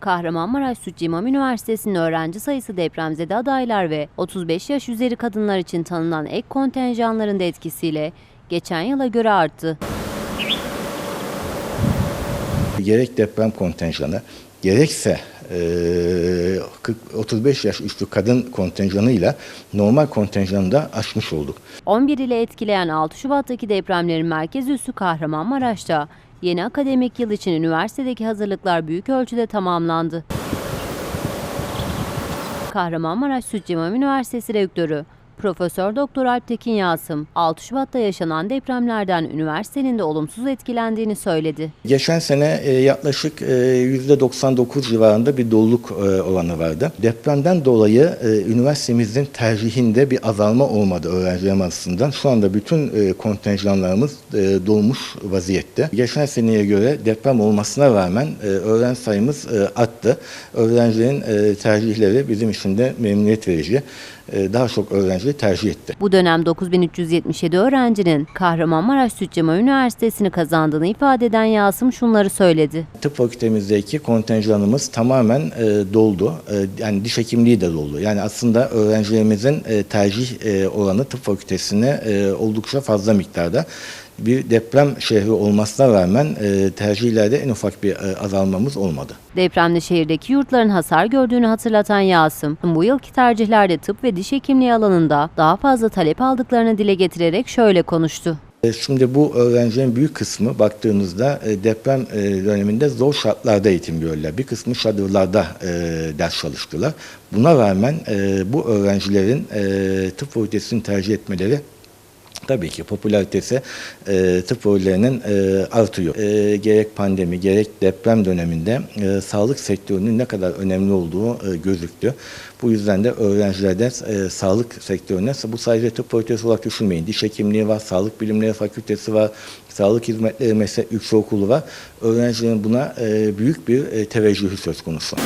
Kahramanmaraş Sütçü İmam Üniversitesi'nin öğrenci sayısı depremzede adaylar ve 35 yaş üzeri kadınlar için tanınan ek kontenjanların da etkisiyle geçen yıla göre arttı. Gerek deprem kontenjanı gerekse eee, 40 35 yaş üstü kadın kontenjanıyla normal kontenjanı da aşmış olduk. 11 ile etkileyen 6 Şubat'taki depremlerin merkez üssü Kahramanmaraş'ta yeni akademik yıl için üniversitedeki hazırlıklar büyük ölçüde tamamlandı. Kahramanmaraş Sütçü İmam Üniversitesi Rektörü Profesör Doktor Alptekin Yasım, 6 Şubat'ta yaşanan depremlerden üniversitenin de olumsuz etkilendiğini söyledi. Geçen sene e, yaklaşık e, %99 civarında bir doluluk e, oranı vardı. Depremden dolayı e, üniversitemizin tercihinde bir azalma olmadı öğrencilerim açısından. Şu anda bütün e, kontenjanlarımız e, dolmuş vaziyette. Geçen seneye göre deprem olmasına rağmen e, öğrenci sayımız e, arttı. Öğrencilerin e, tercihleri bizim için de memnuniyet verici. E, daha çok öğrenci tercih etti. Bu dönem 9377 öğrencinin Kahramanmaraş Sütçü İmam Üniversitesi'ni kazandığını ifade eden Yasım şunları söyledi. Tıp fakültemizdeki kontenjanımız tamamen e, doldu. E, yani diş hekimliği de doldu. Yani aslında öğrencilerimizin e, tercih e, oranı tıp fakültesine e, oldukça fazla miktarda. Bir deprem şehri olmasına rağmen e, tercihlerde en ufak bir e, azalmamız olmadı. Depremde şehirdeki yurtların hasar gördüğünü hatırlatan Yasım, bu yılki tercihlerde tıp ve diş hekimliği alanında daha fazla talep aldıklarını dile getirerek şöyle konuştu. E, Şimdi bu öğrencilerin büyük kısmı baktığınızda deprem döneminde zor şartlarda eğitim gördüler. Bir kısmı çadırlarda e, ders çalıştılar. Buna rağmen bu öğrencilerin tıp fakültesini tercih etmeleri Tabii ki popülaritesi e, tıp fakültelerinin e, artıyor. E, gerek pandemi gerek deprem döneminde e, sağlık sektörünün ne kadar önemli olduğu e, gözüktü. Bu yüzden de öğrencilerde e, sağlık sektörüne bu sadece tıp fakültesi olarak düşünmeyin. Diş hekimliği var, sağlık bilimleri fakültesi var, sağlık hizmetleri meslek yüksekokulu var. Öğrencilerin buna e, büyük bir e, teveccühü söz konusu.